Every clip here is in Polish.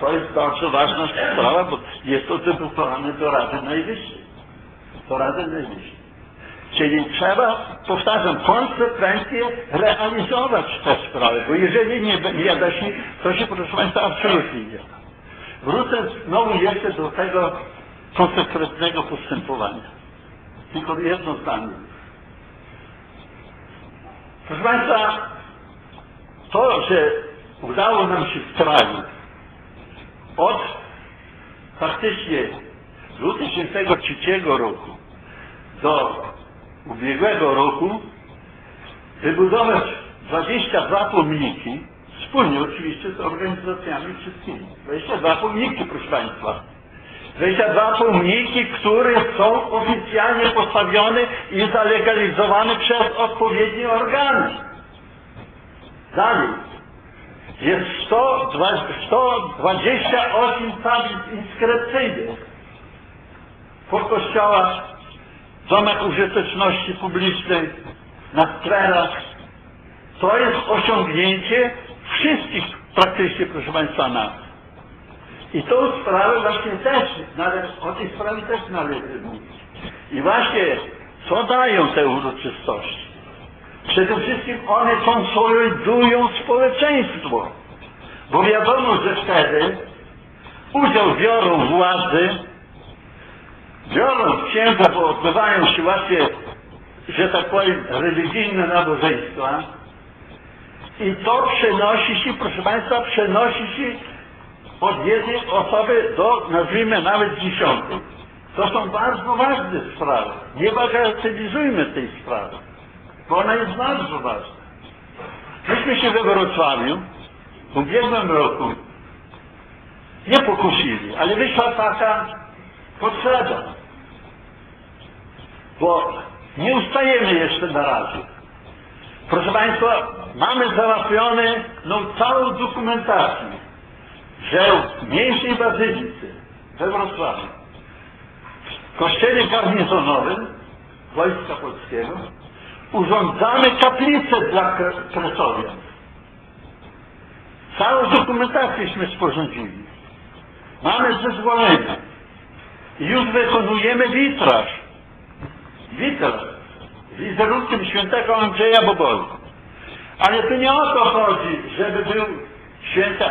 To jest bardzo ważna sprawa, bo jest to deputowane do Rady Najwyższej. Do Rady Najwyższej. Czyli trzeba, powtarzam, konsekwentnie realizować te sprawy, bo jeżeli nie, nie da się, to się, proszę Państwa, absolutnie nie da. Wrócę znowu jeszcze do tego konsekwentnego postępowania. Tylko jedno zdanie. Proszę Państwa, to, że udało nam się w od faktycznie 2003 roku do ubiegłego roku wybudować 22 pomniki, wspólnie oczywiście z organizacjami wszystkimi. 22 pomniki, proszę Państwa. 22 pomniki, które są oficjalnie postawione i zalegalizowane przez odpowiednie organy. Dalej. Jest 120 128 tablic inskrypcyjnych po kościołach, domach użyteczności publicznej, na skwerach. To jest osiągnięcie wszystkich praktycznie, proszę Państwa, nas. I tą sprawę właśnie też, nale, o tej sprawie też należy mówić. I właśnie, co dają te uroczystości? Przede wszystkim one konsolidują społeczeństwo. Bo wiadomo, że wtedy udział biorą władzy, biorą księdza, bo odbywają się właśnie, że tak powiem, religijne nabożeństwa. I to przenosi się, proszę Państwa, przenosi się od jednej osoby do, nazwijmy, nawet dziesiątej. To są bardzo ważne sprawy. Nie bagatelizujmy tej sprawy, bo ona jest bardzo ważna. Myśmy się we Wrocławiu w ubiegłym roku nie pokusili, ale wyszła taka potrzeba. Bo nie ustajemy jeszcze na razie. Proszę Państwa, mamy załatwione no, całą dokumentację, że w mniejszej bazylicy we Wrocławiu, w kościele garnizonowym Wojska Polskiego, urządzamy kaplicę dla Kresowian. Całą dokumentację sporządzili. Mamy zezwolenie. Już wykonujemy witraż. Witraż. Wizerunkiem świętego Andrzeja Boboli. Ale tu nie o to chodzi, żeby był święty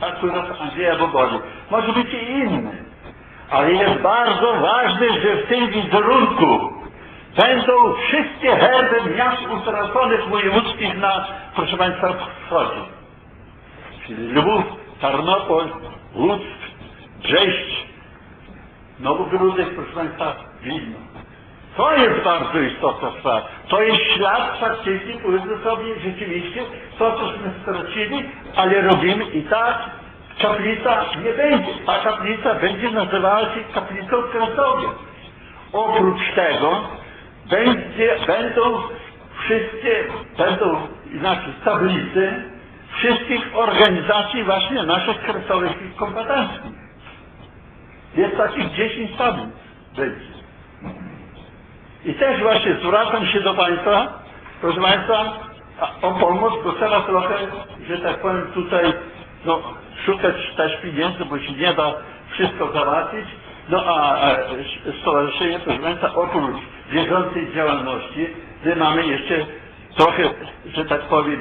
akurat Andrzeja Boboli. Może być i inny. Ale jest bardzo ważne, że w tym wizerunku będą wszystkie herby miast utraconych wojewódzkich na, proszę Państwa, wschodzie. Czyli Lwów, Tarnopol, Łódź, Brześć, Nowogródek, proszę Państwa, Wilno. To jest bardzo istotna sprawa. To jest ślad faktycznie, powiedzmy sobie, rzeczywiście, to cośmy stracili, ale robimy i ta kaplica nie będzie. Ta kaplica będzie nazywała się kaplicą Krasowie. Oprócz tego będzie, będą wszystkie, będą inaczej tablice wszystkich organizacji właśnie naszych kresowych i kompetencji. Jest takich 10 tablic będzie. I też właśnie zwracam się do Państwa, proszę Państwa, o pomoc, bo trzeba trochę, że tak powiem, tutaj no, szukać też pieniędzy, bo się nie da wszystko załatwić. No a, stowarzyszenie, proszę Państwa, oprócz bieżącej działalności, my mamy jeszcze trochę, że tak powiem,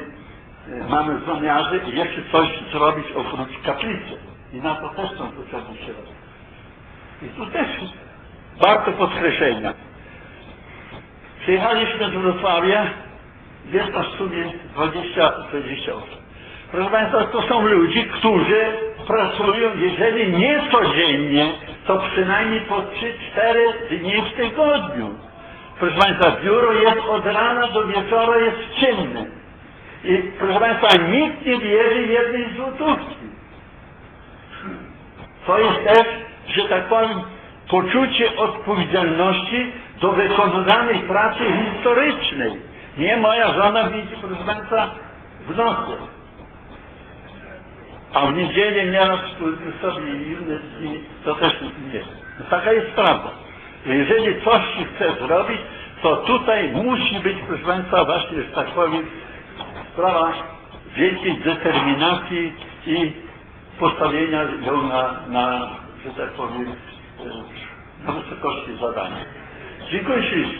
e, mamy w zamiarze jeszcze coś zrobić oprócz kaplicy. I na to też są potrzebne środki. I tu też warto podkreślenia. Przyjechaliśmy do Wrocławia, jest nas w sumie 20, 20 osób. Proszę Państwa, to są ludzie, którzy pracują, jeżeli nie codziennie, to przynajmniej po 3-4 dni w tygodniu. Proszę Państwa, biuro jest od rana do wieczora jest czynne. I proszę Państwa, nikt nie bierze jednej złotówki. To jest też, że tak powiem, poczucie odpowiedzialności do wykonywanej pracy historycznej. Nie moja żona widzi, proszę Państwa, w nocy. A w niedzielę nieraz powiedzmy sobie i inne dni, to też nie. No taka jest prawda. Jeżeli coś chce zrobić, to tutaj musi być, proszę Państwa, właśnie, że tak powiem, sprawa wielkiej determinacji i postawienia ją na, na że tak powiem, e, na wysokości zadania. Dziękuję ślicznie.